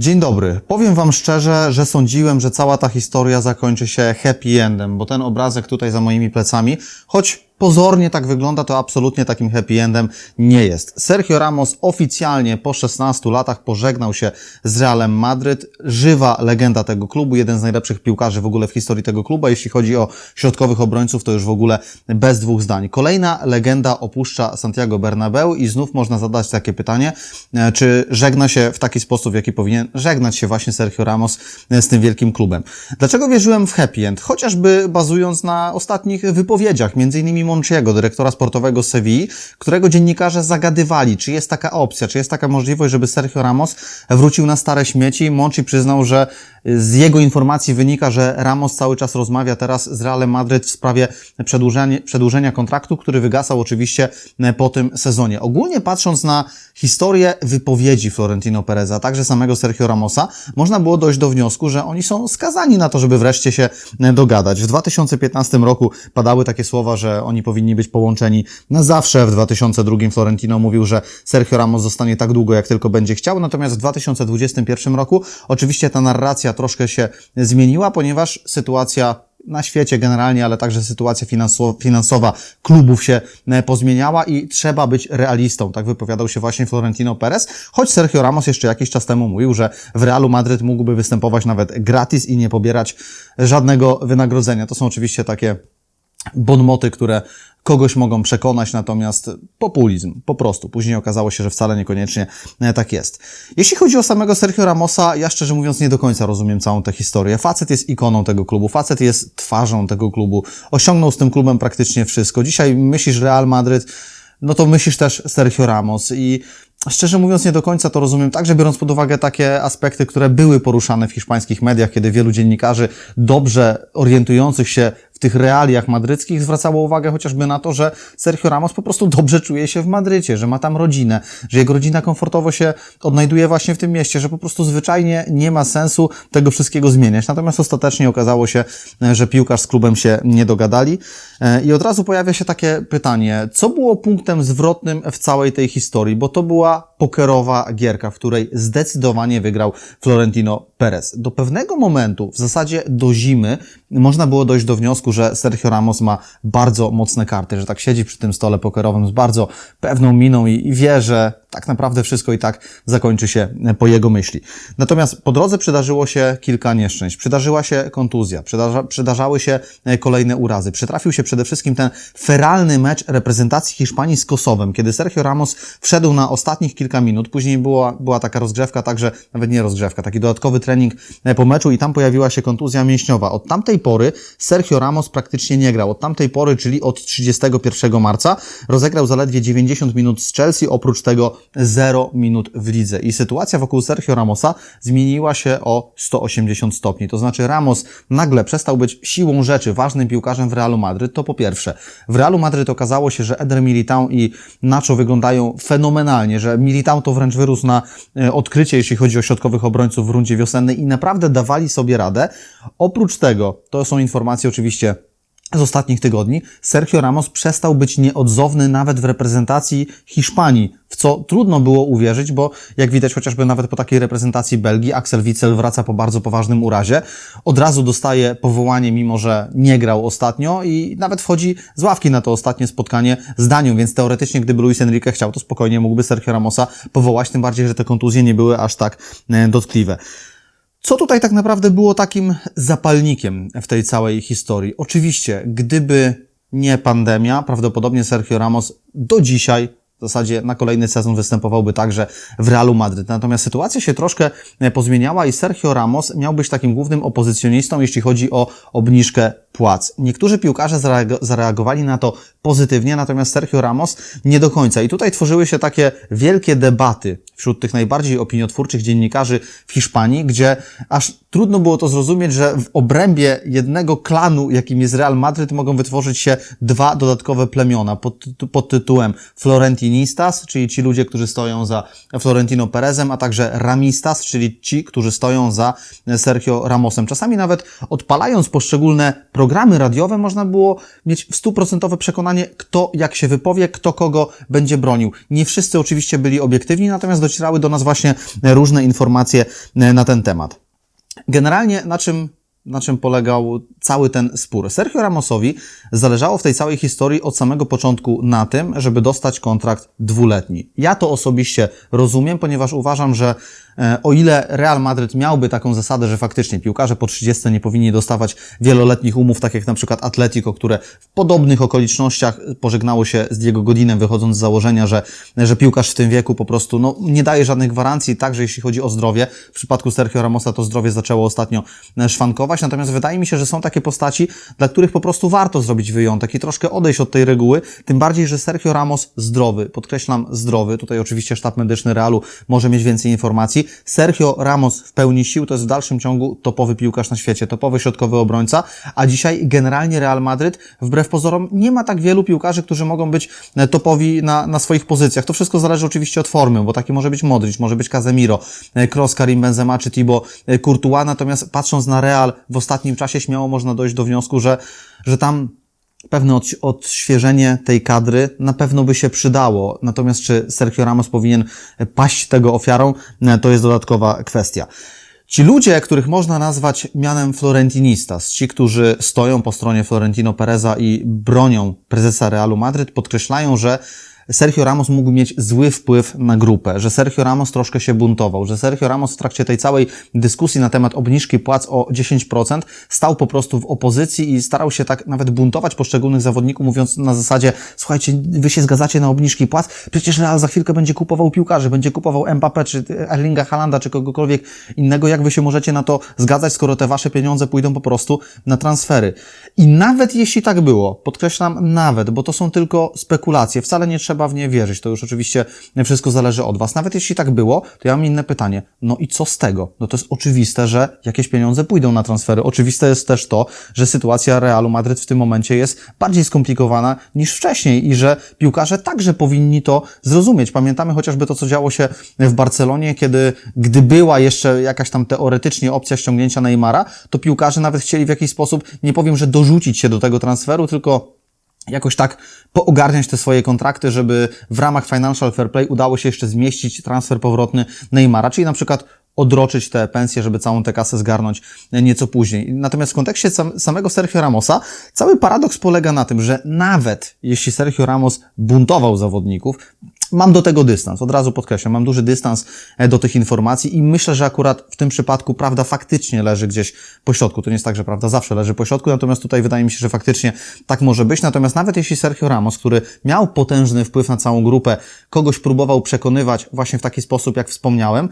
Dzień dobry. Powiem Wam szczerze, że sądziłem, że cała ta historia zakończy się happy endem, bo ten obrazek tutaj za moimi plecami, choć pozornie tak wygląda, to absolutnie takim happy endem nie jest. Sergio Ramos oficjalnie po 16 latach pożegnał się z Realem Madryt. Żywa legenda tego klubu, jeden z najlepszych piłkarzy w ogóle w historii tego klubu, a jeśli chodzi o środkowych obrońców, to już w ogóle bez dwóch zdań. Kolejna legenda opuszcza Santiago Bernabeu i znów można zadać takie pytanie, e, czy żegna się w taki sposób, w jaki powinien żegnać się właśnie Sergio Ramos e, z tym wielkim klubem. Dlaczego wierzyłem w happy end? Chociażby bazując na ostatnich wypowiedziach, między innymi Monchiego, dyrektora sportowego Sewilli, którego dziennikarze zagadywali, czy jest taka opcja, czy jest taka możliwość, żeby Sergio Ramos wrócił na stare śmieci. Monchi przyznał, że z jego informacji wynika, że Ramos cały czas rozmawia teraz z Realem Madryt w sprawie przedłużenia, przedłużenia kontraktu, który wygasał oczywiście po tym sezonie. Ogólnie patrząc na historię wypowiedzi Florentino Pereza, także samego Sergio Ramosa, można było dojść do wniosku, że oni są skazani na to, żeby wreszcie się dogadać. W 2015 roku padały takie słowa, że oni powinni być połączeni na zawsze. W 2002 Florentino mówił, że Sergio Ramos zostanie tak długo, jak tylko będzie chciał. Natomiast w 2021 roku oczywiście ta narracja troszkę się zmieniła, ponieważ sytuacja na świecie generalnie, ale także sytuacja finansowa klubów się e, pozmieniała i trzeba być realistą. Tak wypowiadał się właśnie Florentino Perez, choć Sergio Ramos jeszcze jakiś czas temu mówił, że w Realu Madryt mógłby występować nawet gratis i nie pobierać żadnego wynagrodzenia. To są oczywiście takie bonmoty, które kogoś mogą przekonać, natomiast populizm, po prostu. Później okazało się, że wcale niekoniecznie e, tak jest. Jeśli chodzi o samego Sergio Ramosa, ja szczerze mówiąc nie do końca rozumiem całą tę historię. Facet jest ikoną tego klubu, facet jest twarzą tego klubu, osiągnął z tym klubem praktycznie wszystko. Dzisiaj myślisz Real Madryt, no to myślisz też Sergio Ramos i Szczerze mówiąc, nie do końca to rozumiem, także biorąc pod uwagę takie aspekty, które były poruszane w hiszpańskich mediach, kiedy wielu dziennikarzy dobrze orientujących się w tych realiach madryckich zwracało uwagę chociażby na to, że Sergio Ramos po prostu dobrze czuje się w Madrycie, że ma tam rodzinę, że jego rodzina komfortowo się odnajduje właśnie w tym mieście, że po prostu zwyczajnie nie ma sensu tego wszystkiego zmieniać. Natomiast ostatecznie okazało się, że piłkarz z klubem się nie dogadali. I od razu pojawia się takie pytanie, co było punktem zwrotnym w całej tej historii, bo to była pokerowa gierka, w której zdecydowanie wygrał Florentino Perez. Do pewnego momentu, w zasadzie do zimy, można było dojść do wniosku, że Sergio Ramos ma bardzo mocne karty, że tak siedzi przy tym stole pokerowym z bardzo pewną miną i, i wie, że tak naprawdę wszystko i tak zakończy się po jego myśli. Natomiast po drodze przydarzyło się kilka nieszczęść. Przydarzyła się kontuzja, przydarza, przydarzały się kolejne urazy. Przytrafił się przede wszystkim ten feralny mecz reprezentacji Hiszpanii z Kosowem, kiedy Sergio Ramos wszedł na ostatnich kilka minut. Później była, była taka rozgrzewka, także nawet nie rozgrzewka, taki dodatkowy trening po meczu i tam pojawiła się kontuzja mięśniowa. Od tamtej pory Sergio Ramos praktycznie nie grał. Od tamtej pory, czyli od 31 marca, rozegrał zaledwie 90 minut z Chelsea, oprócz tego 0 minut w lidze. I sytuacja wokół Sergio Ramosa zmieniła się o 180 stopni. To znaczy Ramos nagle przestał być siłą rzeczy ważnym piłkarzem w Realu Madryt. To po pierwsze. W Realu Madryt okazało się, że Eder Militao i Nacho wyglądają fenomenalnie, że Militao to wręcz wyrósł na e, odkrycie, jeśli chodzi o środkowych obrońców w rundzie wiosennej i naprawdę dawali sobie radę. Oprócz tego, to są informacje oczywiście z ostatnich tygodni, Sergio Ramos przestał być nieodzowny nawet w reprezentacji Hiszpanii, w co trudno było uwierzyć, bo jak widać chociażby nawet po takiej reprezentacji Belgii, Axel Witsel wraca po bardzo poważnym urazie, od razu dostaje powołanie, mimo że nie grał ostatnio i nawet wchodzi z ławki na to ostatnie spotkanie z Danią, więc teoretycznie gdyby Luis Enrique chciał, to spokojnie mógłby Sergio Ramosa powołać, tym bardziej, że te kontuzje nie były aż tak e, dotkliwe. Co tutaj tak naprawdę było takim zapalnikiem w tej całej historii? Oczywiście, gdyby nie pandemia, prawdopodobnie Sergio Ramos do dzisiaj w zasadzie na kolejny sezon występowałby także w Realu Madryt. Natomiast sytuacja się troszkę pozmieniała i Sergio Ramos miał być takim głównym opozycjonistą, jeśli chodzi o obniżkę płac. Niektórzy piłkarze zareagowali na to pozytywnie, natomiast Sergio Ramos nie do końca. I tutaj tworzyły się takie wielkie debaty wśród tych najbardziej opiniotwórczych dziennikarzy w Hiszpanii, gdzie aż trudno było to zrozumieć, że w obrębie jednego klanu, jakim jest Real Madryt, mogą wytworzyć się dwa dodatkowe plemiona pod, pod tytułem Florentino Florentinistas, czyli ci ludzie, którzy stoją za Florentino Perezem, a także Ramistas, czyli ci, którzy stoją za Sergio Ramosem. Czasami nawet odpalając poszczególne programy radiowe, można było mieć stuprocentowe przekonanie, kto jak się wypowie, kto kogo będzie bronił. Nie wszyscy oczywiście byli obiektywni, natomiast docierały do nas właśnie różne informacje na ten temat. Generalnie na czym na czym polegał cały ten spór. Sergio Ramosowi zależało w tej całej historii od samego początku na tym, żeby dostać kontrakt dwuletni. Ja to osobiście rozumiem, ponieważ uważam, że o ile Real Madryt miałby taką zasadę, że faktycznie piłkarze po 30 nie powinni dostawać wieloletnich umów, tak jak na przykład Atletico, które w podobnych okolicznościach pożegnało się z Diego Godinem, wychodząc z założenia, że, że piłkarz w tym wieku po prostu no, nie daje żadnych gwarancji, także jeśli chodzi o zdrowie. W przypadku Sergio Ramosa to zdrowie zaczęło ostatnio e, szwankować, natomiast wydaje mi się, że są takie postaci, dla których po prostu warto zrobić wyjątek i troszkę odejść od tej reguły, tym bardziej, że Sergio Ramos zdrowy, podkreślam zdrowy, tutaj oczywiście sztab medyczny Realu może mieć więcej informacji. Sergio Ramos w pełni sił to jest w dalszym ciągu topowy piłkarz na świecie, topowy środkowy obrońca, a dzisiaj generalnie Real Madryt, wbrew pozorom, nie ma tak wielu piłkarzy, którzy mogą być e, topowi na, na swoich pozycjach. To wszystko zależy oczywiście od formy, bo taki może być Modric, może być Casemiro, e, Kroos, Karim Benzema czy Thibaut e, Courtois, natomiast patrząc na Real w ostatnim czasie śmiało można dojść do wniosku, że, że tam pewne odś- odświeżenie tej kadry na pewno by się przydało. Natomiast czy Sergio Ramos powinien paść tego ofiarą, e, to jest dodatkowa kwestia. Ci ludzie, których można nazwać mianem Florentinistas, ci, którzy stoją po stronie Florentino Pereza i bronią prezesa Realu Madryt, podkreślają, że Sergio Ramos mógł mieć zły wpływ na grupę, że Sergio Ramos troszkę się buntował, że Sergio Ramos w trakcie tej całej dyskusji na temat obniżki płac o 10% stał po prostu w opozycji i starał się tak nawet buntować poszczególnych zawodników, mówiąc na zasadzie, słuchajcie, wy się zgadzacie na obniżki płac, przecież Real za chwilkę będzie kupował piłkarzy, będzie kupował Mbappé, czy Erlinga Halanda, czy kogokolwiek innego, jak wy się możecie na to zgadzać, skoro te wasze pieniądze pójdą po prostu na transfery. I nawet jeśli tak było, podkreślam nawet, bo to są tylko spekulacje, wcale nie trzeba w nie wierzyć, to już oczywiście wszystko zależy od was. Nawet jeśli tak było, to ja mam inne pytanie. No i co z tego? No to jest oczywiste, że jakieś pieniądze pójdą na transfery. Oczywiste jest też to, że sytuacja Realu Madryt w tym momencie jest bardziej skomplikowana niż wcześniej i że piłkarze także powinni to zrozumieć. Pamiętamy chociażby to, co działo się w Barcelonie, kiedy, gdy była jeszcze jakaś tam teoretycznie opcja ściągnięcia Neymara, to piłkarze nawet chcieli w jakiś sposób, nie powiem, że dorzucić się do tego transferu, tylko jakoś tak poogarniać te swoje kontrakty, żeby w ramach Financial Fair Play udało się jeszcze zmieścić transfer powrotny Neymara, czyli na przykład odroczyć te pensje, żeby całą tę kasę zgarnąć nieco później. Natomiast w kontekście sam, samego Sergio Ramosa, cały paradoks polega na tym, że nawet jeśli Sergio Ramos buntował zawodników, mam do tego dystans, od razu podkreślam, mam duży dystans e, do tych informacji i myślę, że akurat w tym przypadku prawda faktycznie leży gdzieś po środku. To nie jest tak, że prawda zawsze leży po środku, natomiast tutaj wydaje mi się, że faktycznie tak może być. Natomiast nawet jeśli Sergio Ramos, który miał potężny wpływ na całą grupę, kogoś próbował przekonywać właśnie w taki sposób, jak wspomniałem,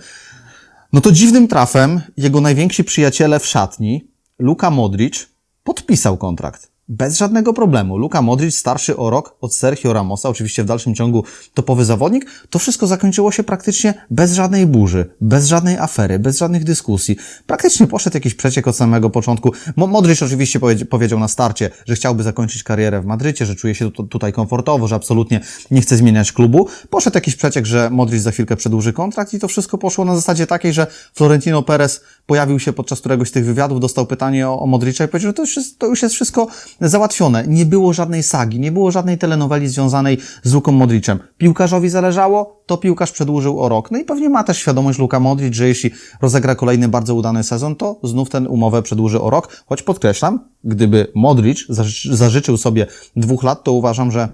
no to dziwnym trafem jego najwięksi przyjaciele w szatni, Luka Modric, podpisał kontrakt. Bez żadnego problemu. Luka Modric, starszy o rok od Sergio Ramosa, oczywiście w dalszym ciągu topowy zawodnik. To wszystko zakończyło się praktycznie bez żadnej burzy, bez żadnej afery, bez żadnych dyskusji. Praktycznie poszedł jakiś przeciek od samego początku. Mo Modric oczywiście powiedział na starcie, że chciałby zakończyć karierę w Madrycie, że czuje się tu tutaj komfortowo, że absolutnie nie chce zmieniać klubu. Poszedł jakiś przeciek, że Modric za chwilkę przedłuży kontrakt i to wszystko poszło na zasadzie takiej, że Florentino Perez pojawił się podczas któregoś z tych wywiadów, dostał pytanie o, o Modricza i powiedział, że to już, jest, to już jest wszystko załatwione. Nie było żadnej sagi, nie było żadnej telenoweli związanej z Luką Modricem. Piłkarzowi zależało, to piłkarz przedłużył o rok. No i pewnie ma też świadomość Luka Modric, że jeśli rozegra kolejny bardzo udany sezon, to znów ten umowę przedłuży o rok. Choć podkreślam, gdyby Modric zaży zażyczył sobie dwóch lat, to uważam, że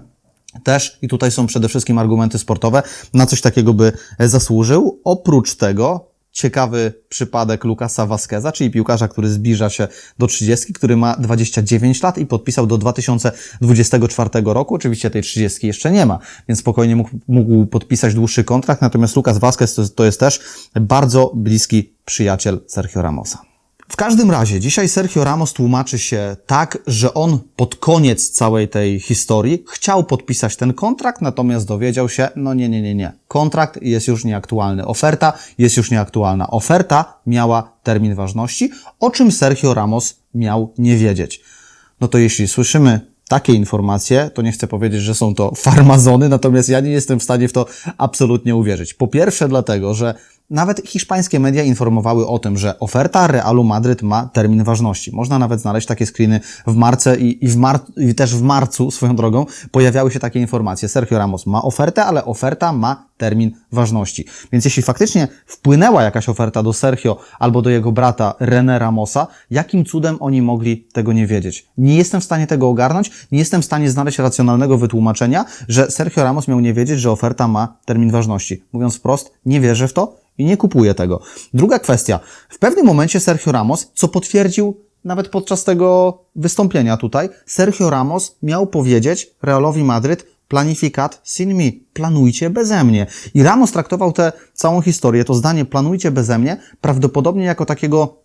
też, i tutaj są przede wszystkim argumenty sportowe, na coś takiego by zasłużył. Oprócz tego, ciekawy przypadek Lukasa Vasqueza, czyli piłkarza, który zbliża się do 30, który ma 29 lat i podpisał do 2024 roku. Oczywiście tej 30 jeszcze nie ma, więc spokojnie mógł, mógł podpisać dłuższy kontrakt. Natomiast Lukas Vasquez to, to jest też bardzo bliski przyjaciel Sergio Ramosa. W każdym razie, dzisiaj Sergio Ramos tłumaczy się tak, że on pod koniec całej tej historii chciał podpisać ten kontrakt, natomiast dowiedział się, no nie, nie, nie, nie. Kontrakt jest już nieaktualny. Oferta jest już nieaktualna. Oferta miała termin ważności, o czym Sergio Ramos miał nie wiedzieć. No to jeśli słyszymy takie informacje, to nie chcę powiedzieć, że są to farmazony, natomiast ja nie jestem w stanie w to absolutnie uwierzyć. Po pierwsze dlatego, że nawet hiszpańskie media informowały o tym, że oferta Realu Madryt ma termin ważności. Można nawet znaleźć takie screeny w marce i, i, w mar i też w marcu, swoją drogą, pojawiały się takie informacje. Sergio Ramos ma ofertę, ale oferta ma termin ważności. Więc jeśli faktycznie wpłynęła jakaś oferta do Sergio albo do jego brata René Ramosa, jakim cudem oni mogli tego nie wiedzieć? Nie jestem w stanie tego ogarnąć, nie jestem w stanie znaleźć racjonalnego wytłumaczenia, że Sergio Ramos miał nie wiedzieć, że oferta ma termin ważności. Mówiąc wprost, nie wierzę w to i nie kupuję tego. Druga kwestia. W pewnym momencie Sergio Ramos, co potwierdził nawet podczas tego wystąpienia tutaj, Sergio Ramos miał powiedzieć Realowi Madryt, planifikat sin mi, planujcie beze mnie. I Ramos traktował tę całą historię, to zdanie planujcie beze mnie, prawdopodobnie jako takiego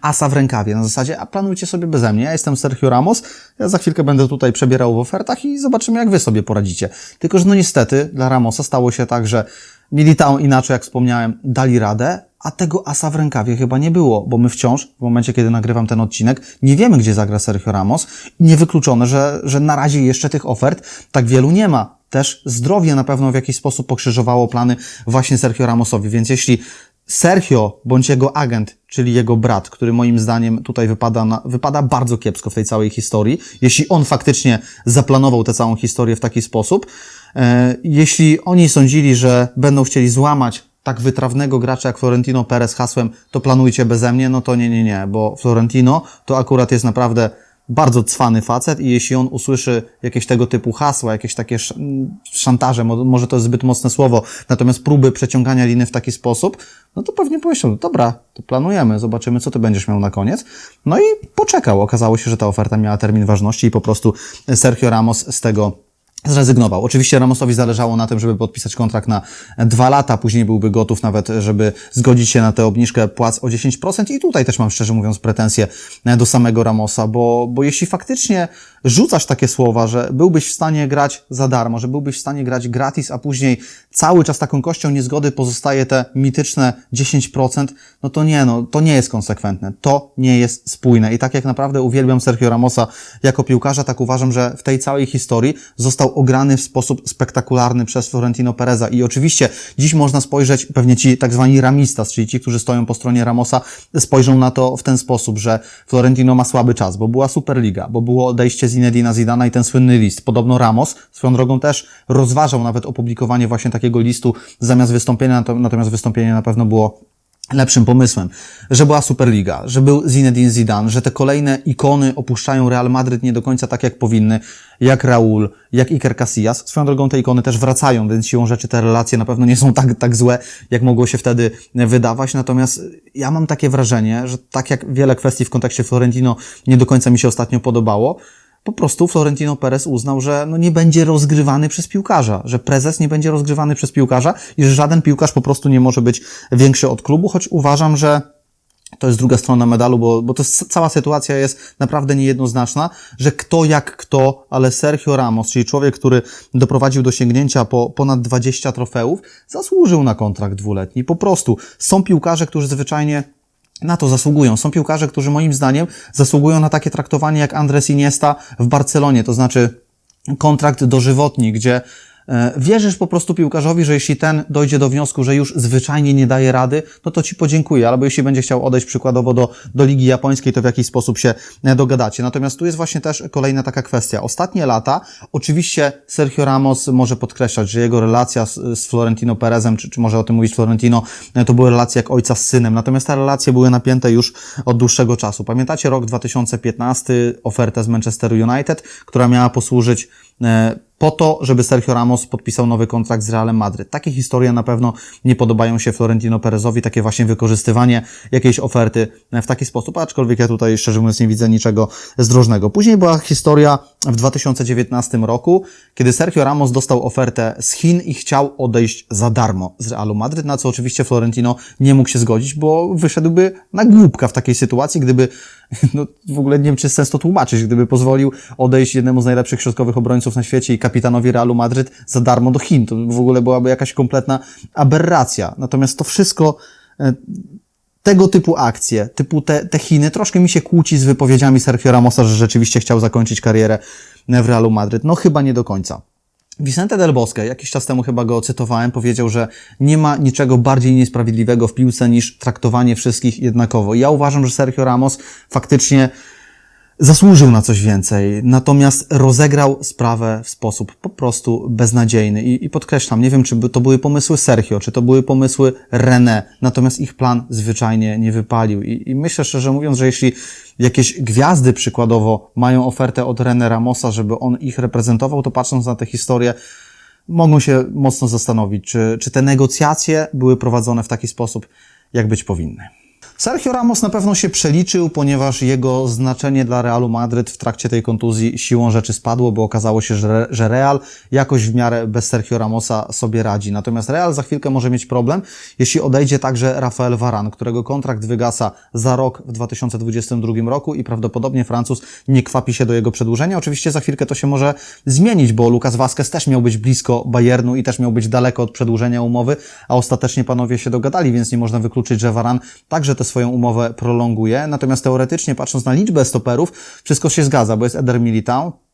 asa w rękawie. Na zasadzie, a planujcie sobie beze mnie. Ja jestem Sergio Ramos, ja za chwilkę będę tutaj przebierał w ofertach i zobaczymy, jak wy sobie poradzicie. Tylko, że no niestety dla Ramosa stało się tak, że Militao inaczej, jak wspomniałem, dali radę, a tego asa w rękawie chyba nie było, bo my wciąż, w momencie, kiedy nagrywam ten odcinek, nie wiemy, gdzie zagra Sergio Ramos niewykluczone, że, że na razie jeszcze tych ofert tak wielu nie ma. Też zdrowie na pewno w jakiś sposób pokrzyżowało plany właśnie Sergio Ramosowi, więc jeśli Sergio bądź jego agent, czyli jego brat, który moim zdaniem tutaj wypada, na, wypada bardzo kiepsko w tej całej historii, jeśli on faktycznie zaplanował tę całą historię w taki sposób, e, jeśli oni sądzili, że będą chcieli złamać tak wytrawnego gracza jak Florentino Perez hasłem, to planujcie beze mnie, no to nie, nie, nie, bo Florentino to akurat jest naprawdę bardzo cwany facet i jeśli on usłyszy jakieś tego typu hasła, jakieś takie szantaże, mo- może to jest zbyt mocne słowo, natomiast próby przeciągania liny w taki sposób, no to pewnie pomyślał, dobra, to planujemy, zobaczymy, co ty będziesz miał na koniec. No i poczekał. Okazało się, że ta oferta miała termin ważności i po prostu Sergio Ramos z tego zrezygnował. Oczywiście Ramosowi zależało na tym, żeby podpisać kontrakt na dwa lata, później byłby gotów nawet, żeby zgodzić się na tę obniżkę płac o 10% i tutaj też mam szczerze mówiąc pretensje do samego Ramosa, bo, bo jeśli faktycznie rzucasz takie słowa, że byłbyś w stanie grać za darmo, że byłbyś w stanie grać gratis, a później cały czas taką kością niezgody pozostaje te mityczne 10%, no to nie, no to nie jest konsekwentne, to nie jest spójne. I tak jak naprawdę uwielbiam Sergio Ramosa jako piłkarza, tak uważam, że w tej całej historii został ograny w sposób spektakularny przez Florentino Pereza. I oczywiście dziś można spojrzeć, pewnie ci tak zwani ramistas, czyli ci, którzy stoją po stronie Ramosa, spojrzą na to w ten sposób, że Florentino ma słaby czas, bo była Superliga, bo było odejście Zinedina Zidana i ten słynny list. Podobno Ramos swoją drogą też rozważał nawet opublikowanie właśnie takiego listu zamiast wystąpienia, nato- natomiast wystąpienie na pewno było lepszym pomysłem, że była Superliga, że był Zinedine Zidane, że te kolejne ikony opuszczają Real Madryt nie do końca tak, jak powinny, jak Raul, jak Iker Casillas. Swoją drogą te ikony też wracają, więc siłą rzeczy te relacje na pewno nie są tak, tak złe, jak mogło się wtedy wydawać. Natomiast ja mam takie wrażenie, że tak jak wiele kwestii w kontekście Florentino nie do końca mi się ostatnio podobało, po prostu Florentino Perez uznał, że no nie będzie rozgrywany przez piłkarza, że prezes nie będzie rozgrywany przez piłkarza i że żaden piłkarz po prostu nie może być większy od klubu, choć uważam, że to jest druga strona medalu, bo, bo to jest, cała sytuacja jest naprawdę niejednoznaczna, że kto jak kto, ale Sergio Ramos, czyli człowiek, który doprowadził do sięgnięcia po ponad 20 trofeów, zasłużył na kontrakt dwuletni. Po prostu są piłkarze, którzy zwyczajnie na to zasługują. Są piłkarze, którzy moim zdaniem zasługują na takie traktowanie jak Andres Iniesta w Barcelonie, to znaczy kontrakt dożywotni, gdzie wierzysz po prostu piłkarzowi, że jeśli ten dojdzie do wniosku, że już zwyczajnie nie daje rady, no to ci podziękuję, albo jeśli będzie chciał odejść przykładowo do, do Ligi Japońskiej, to w jakiś sposób się e, dogadacie. Natomiast tu jest właśnie też kolejna taka kwestia. Ostatnie lata, oczywiście Sergio Ramos może podkreślać, że jego relacja z, z Florentino Perezem, czy, czy może o tym mówić Florentino, e, to były relacje jak ojca z synem, natomiast te relacje były napięte już od dłuższego czasu. Pamiętacie rok 2015, ofertę z Manchester United, która miała posłużyć e, po to, żeby Sergio Ramos podpisał nowy kontrakt z Realem Madryt. Takie historie na pewno nie podobają się Florentino Perezowi, takie właśnie wykorzystywanie jakiejś oferty w taki sposób, aczkolwiek ja tutaj szczerze mówiąc nie widzę niczego zdrożnego. Później była historia w 2019 roku, kiedy Sergio Ramos dostał ofertę z Chin i chciał odejść za darmo z Realu Madryt, na co oczywiście Florentino nie mógł się zgodzić, bo wyszedłby na głupka w takiej sytuacji, gdyby no, w ogóle nie wiem, czy sens to tłumaczyć, gdyby pozwolił odejść jednemu z najlepszych środkowych obrońców na świecie i kapitanowi Realu Madryt za darmo do Chin. To w ogóle byłaby jakaś kompletna aberracja. Natomiast to wszystko e, tego typu akcje, typu te, te Chiny, troszkę mi się kłóci z wypowiedziami Sergio Ramosa, że rzeczywiście chciał zakończyć karierę w Realu Madryt. No chyba nie do końca. Vicente Del Bosque, jakiś czas temu chyba go cytowałem, powiedział, że nie ma niczego bardziej niesprawiedliwego w piłce niż traktowanie wszystkich jednakowo. I ja uważam, że Sergio Ramos faktycznie zasłużył na coś więcej, natomiast rozegrał sprawę w sposób po prostu beznadziejny. I, I, podkreślam, nie wiem, czy to były pomysły Sergio, czy to były pomysły René, natomiast ich plan zwyczajnie nie wypalił. I, I, myślę szczerze mówiąc, że jeśli jakieś gwiazdy przykładowo mają ofertę od René Ramosa, żeby on ich reprezentował, to patrząc na tę historię, mogą się mocno zastanowić, czy, czy te negocjacje były prowadzone w taki sposób, jak być powinny. Sergio Ramos na pewno się przeliczył, ponieważ jego znaczenie dla Realu Madryt w trakcie tej kontuzji siłą rzeczy spadło, bo okazało się, że, że Real jakoś w miarę bez Sergio Ramosa sobie radzi. Natomiast Real za chwilkę może mieć problem, jeśli odejdzie także Rafael Varane, którego kontrakt wygasa za rok w 2022 roku i prawdopodobnie Francuz nie kwapi się do jego przedłużenia. Oczywiście za chwilkę to się może zmienić, bo Lucas Vazquez też miał być blisko Bayernu i też miał być daleko od przedłużenia umowy, a ostatecznie panowie się dogadali, więc nie można wykluczyć, że Varane także te swoją umowę prolonguje. Natomiast teoretycznie, patrząc na liczbę stoperów, wszystko się zgadza, bo jest Eder Militao,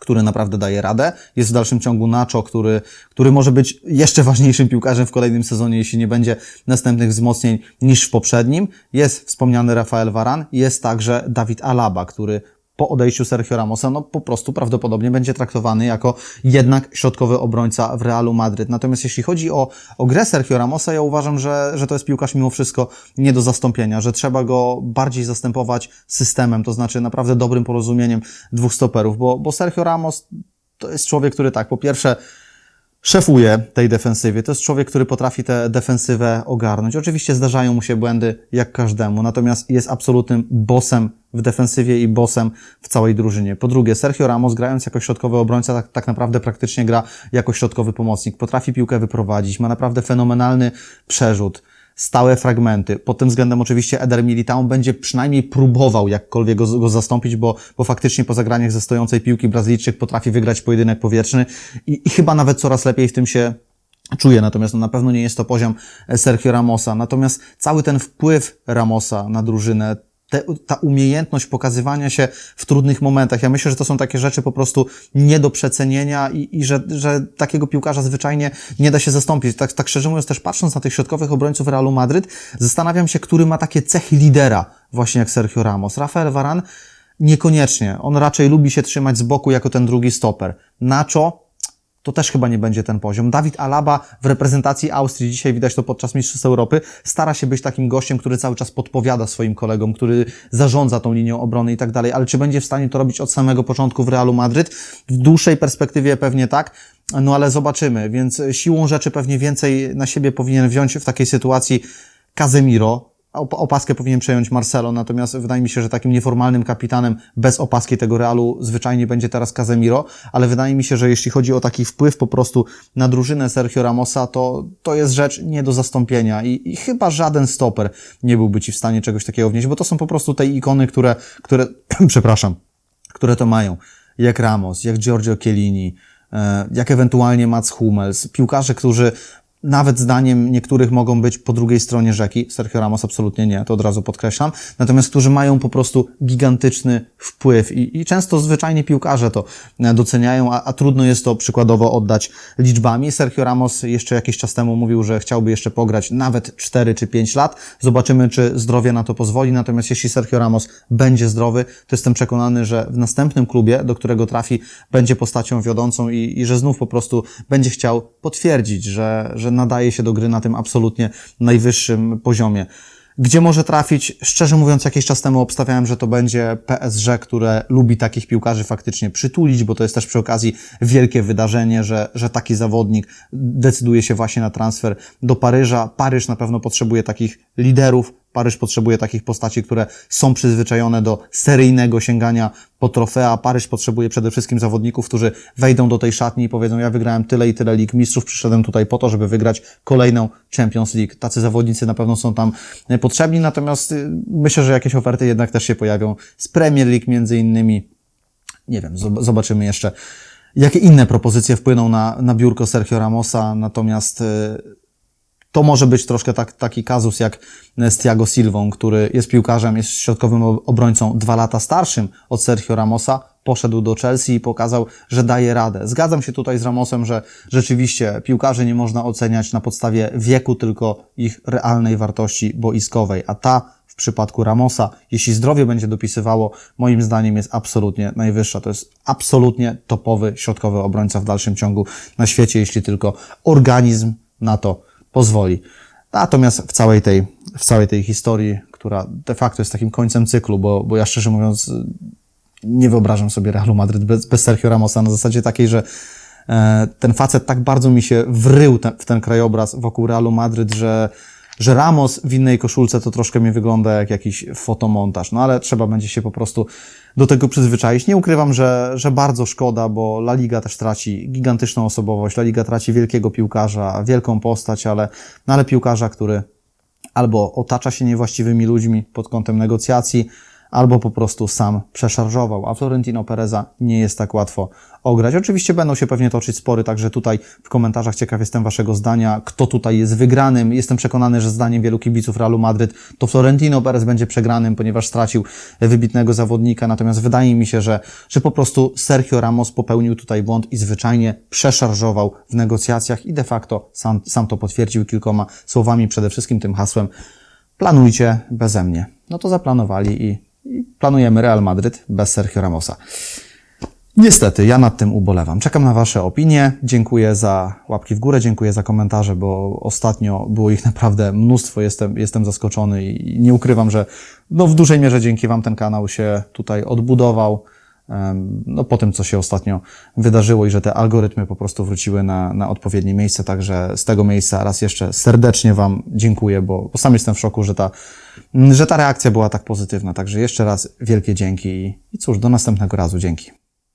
który naprawdę daje radę. Jest w dalszym ciągu Nacho, który, który może być jeszcze ważniejszym piłkarzem w kolejnym sezonie, jeśli nie będzie następnych wzmocnień niż w poprzednim. Jest wspomniany Rafael Varan, jest także Dawid Alaba, który po odejściu Sergio Ramosa, no po prostu prawdopodobnie będzie traktowany jako jednak środkowy obrońca w Realu Madryt. Natomiast jeśli chodzi o, o grę Sergio Ramosa, ja uważam, że, że to jest piłkarz mimo wszystko nie do zastąpienia, że trzeba go bardziej zastępować systemem, to znaczy naprawdę dobrym porozumieniem dwóch stoperów, bo, bo Sergio Ramos to jest człowiek, który tak, po pierwsze szefuje tej defensywie. To jest człowiek, który potrafi tę defensywę ogarnąć. Oczywiście zdarzają mu się błędy, jak każdemu, natomiast jest absolutnym bossem w defensywie i bossem w całej drużynie. Po drugie, Sergio Ramos grając jako środkowy obrońca tak, tak naprawdę praktycznie gra jako środkowy pomocnik. Potrafi piłkę wyprowadzić, ma naprawdę fenomenalny przerzut stałe fragmenty. Pod tym względem oczywiście Eder Militao będzie przynajmniej próbował jakkolwiek go, go zastąpić, bo, bo faktycznie po zagraniach ze stojącej piłki Brazylijczyk potrafi wygrać pojedynek powietrzny i, i chyba nawet coraz lepiej w tym się czuje, natomiast no, na pewno nie jest to poziom Sergio Ramosa. Natomiast cały ten wpływ Ramosa na drużynę, te, ta umiejętność pokazywania się w trudnych momentach. Ja myślę, że to są takie rzeczy po prostu nie do przecenienia i, i że, że takiego piłkarza zwyczajnie nie da się zastąpić. Tak, tak szczerze mówiąc, też patrząc na tych środkowych obrońców Realu Madryt, zastanawiam się, który ma takie cechy lidera, właśnie jak Sergio Ramos. Rafael Varan niekoniecznie. On raczej lubi się trzymać z boku jako ten drugi stoper. Nacho to też chyba nie będzie ten poziom. Dawid Alaba w reprezentacji Austrii, dzisiaj widać to podczas Mistrzostw Europy, stara się być takim gościem, który cały czas podpowiada swoim kolegom, który zarządza tą linią obrony i tak dalej, ale czy będzie w stanie to robić od samego początku w Realu Madryt? W dłuższej perspektywie pewnie tak, no ale zobaczymy, więc siłą rzeczy pewnie więcej na siebie powinien wziąć w takiej sytuacji Casemiro, opaskę powinien przejąć Marcelo, natomiast wydaje mi się, że takim nieformalnym kapitanem bez opaski tego Realu zwyczajnie będzie teraz Casemiro, ale wydaje mi się, że jeśli chodzi o taki wpływ po prostu na drużynę Sergio Ramosa, to, to jest rzecz nie do zastąpienia i, i chyba żaden stoper nie byłby Ci w stanie czegoś takiego wnieść, bo to są po prostu te ikony, które, które przepraszam, które to mają, jak Ramos, jak Giorgio Chiellini, e, jak ewentualnie Mats Hummels, piłkarze, którzy nawet zdaniem niektórych mogą być po drugiej stronie rzeki. Sergio Ramos absolutnie nie, to od razu podkreślam. Natomiast którzy mają po prostu gigantyczny wpływ i, i często zwyczajnie piłkarze to e, doceniają, a, a, trudno jest to przykładowo oddać liczbami. Sergio Ramos jeszcze jakiś czas temu mówił, że chciałby jeszcze pograć nawet 4 czy 5 lat. Zobaczymy, czy zdrowie na to pozwoli. Natomiast jeśli Sergio Ramos będzie zdrowy, to jestem przekonany, że w następnym klubie, do którego trafi, będzie postacią wiodącą i, i że znów po prostu będzie chciał potwierdzić, że, że nadaje się do gry na tym absolutnie najwyższym poziomie. Gdzie może trafić? Szczerze mówiąc, jakiś czas temu obstawiałem, że to będzie PSG, które lubi takich piłkarzy faktycznie przytulić, bo to jest też przy okazji wielkie wydarzenie, że, że taki zawodnik decyduje się właśnie na transfer do Paryża. Paryż na pewno potrzebuje takich liderów, Paryż potrzebuje takich postaci, które są przyzwyczajone do seryjnego sięgania po trofea. Paryż potrzebuje przede wszystkim zawodników, którzy wejdą do tej szatni i powiedzą, ja wygrałem tyle i tyle lig mistrzów, przyszedłem tutaj po to, żeby wygrać kolejną Champions League. Tacy zawodnicy na pewno są tam potrzebni, natomiast y, myślę, że jakieś oferty jednak też się pojawią z Premier League między innymi. Nie wiem, zobaczymy jeszcze, jakie inne propozycje wpłyną na, na biurko Sergio Ramosa, natomiast y, to może być troszkę tak, taki kazus jak z Thiago Silvą, który jest piłkarzem, jest środkowym obrońcą dwa lata starszym od Sergio Ramosa, poszedł do Chelsea i pokazał, że daje radę. Zgadzam się tutaj z Ramosem, że rzeczywiście piłkarzy nie można oceniać na podstawie wieku, tylko ich realnej wartości boiskowej, a ta w przypadku Ramosa, jeśli zdrowie będzie dopisywało, moim zdaniem jest absolutnie najwyższa. To jest absolutnie topowy środkowy obrońca w dalszym ciągu na świecie, jeśli tylko organizm na to pozwoli. Natomiast w całej tej, w całej tej historii, która de facto jest takim końcem cyklu, bo, bo ja szczerze mówiąc nie wyobrażam sobie Realu Madryt bez, bez Sergio Ramosa na zasadzie takiej, że e, ten facet tak bardzo mi się wrył ten, w ten krajobraz wokół Realu Madryt, że, że Ramos w innej koszulce to troszkę mi wygląda jak jakiś fotomontaż. No ale trzeba będzie się po prostu do tego przyzwyczaić. Nie ukrywam, że, że bardzo szkoda, bo La Liga też traci gigantyczną osobowość. La Liga traci wielkiego piłkarza, wielką postać, ale, no ale piłkarza, który albo otacza się niewłaściwymi ludźmi pod kątem negocjacji, albo po prostu sam przeszarżował, a Florentino Pereza nie jest tak łatwo ograć. Oczywiście będą się pewnie toczyć spory, także tutaj w komentarzach ciekaw jestem Waszego zdania, kto tutaj jest wygranym. Jestem przekonany, że zdaniem wielu kibiców Realu Madryt to Florentino Perez będzie przegranym, ponieważ stracił wybitnego zawodnika, natomiast wydaje mi się, że, że po prostu Sergio Ramos popełnił tutaj błąd i zwyczajnie przeszarżował w negocjacjach i de facto sam, sam to potwierdził kilkoma słowami, przede wszystkim tym hasłem planujcie beze mnie. No to zaplanowali i planujemy Real Madryt bez Sergio Ramosa. Niestety, ja nad tym ubolewam. Czekam na Wasze opinie. Dziękuję za łapki w górę, dziękuję za komentarze, bo ostatnio było ich naprawdę mnóstwo. Jestem, jestem zaskoczony i nie ukrywam, że no w dużej mierze dzięki Wam ten kanał się tutaj odbudował. No po tym, co się ostatnio wydarzyło i że te algorytmy po prostu wróciły na, na odpowiednie miejsce. Także z tego miejsca raz jeszcze serdecznie Wam dziękuję, bo, bo sam jestem w szoku, że ta, że ta reakcja była tak pozytywna. Także jeszcze raz wielkie dzięki i cóż, do następnego razu. Dzięki.